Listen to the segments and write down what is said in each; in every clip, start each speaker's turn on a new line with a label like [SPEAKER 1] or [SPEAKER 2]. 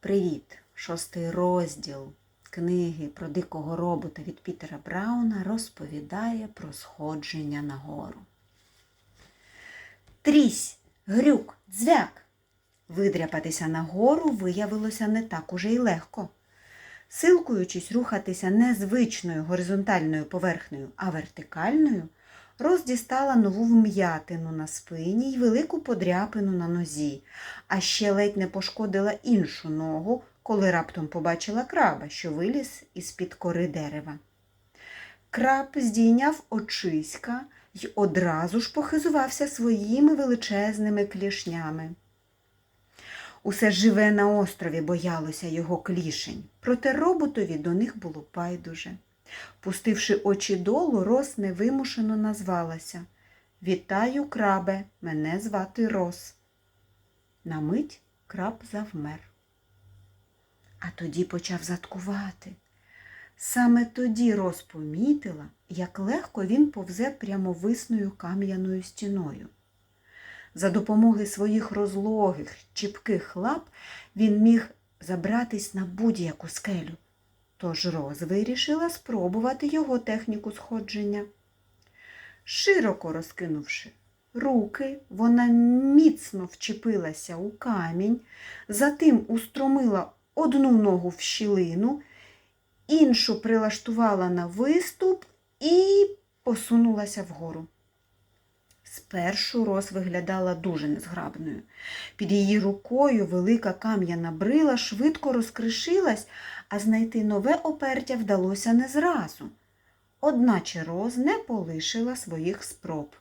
[SPEAKER 1] Привіт! Шостий розділ книги про дикого робота від Пітера Брауна розповідає про сходження на гору. Трісь, грюк, дзвяк. Видряпатися на гору виявилося не так уже й легко. Силкуючись рухатися не звичною горизонтальною поверхнею, а вертикальною, Роз дістала нову вм'ятину на спині й велику подряпину на нозі, а ще ледь не пошкодила іншу ногу, коли раптом побачила краба, що виліз із-під кори дерева. Краб здійняв очиська й одразу ж похизувався своїми величезними клішнями. Усе живе на острові боялося його клішень, проте роботові до них було байдуже. Пустивши очі долу, Рос невимушено назвалася Вітаю, крабе, мене звати Рос. На мить краб завмер. А тоді почав заткувати. Саме тоді Рос помітила, як легко він повзе прямовисною кам'яною стіною. За допомогою своїх розлогих, чіпких лап він міг забратись на будь-яку скелю. Тож Роз вирішила спробувати його техніку сходження. Широко розкинувши руки, вона міцно вчепилася у камінь, затим устромила одну ногу в щілину, іншу прилаштувала на виступ і посунулася вгору. Спершу Рос виглядала дуже незграбною. Під її рукою велика кам'яна брила швидко розкришилась, а знайти нове опертя вдалося не зразу. Одначе Роз не полишила своїх спроб.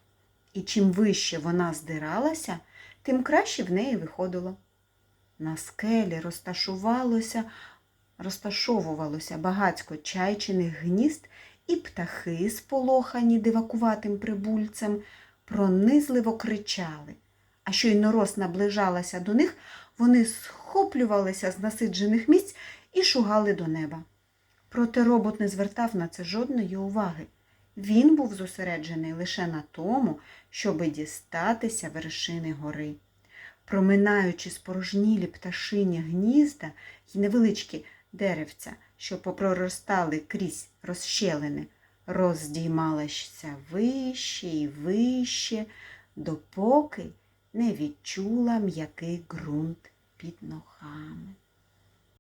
[SPEAKER 1] І чим вище вона здиралася, тим краще в неї виходило. На скелі розташувалося, розташовувалося багацько чайчиних гнізд, і птахи, сполохані дивакуватим прибульцем, пронизливо кричали. А щойно Рос наближалася до них, вони схоплювалися з насиджених місць і шугали до неба. Проте робот не звертав на це жодної уваги. Він був зосереджений лише на тому, щоби дістатися вершини гори. Проминаючи спорожнілі пташині гнізда й невеличкі деревця, що попроростали крізь розщелини, роздіймалася вище і вище, допоки не відчула м'який ґрунт під ногами.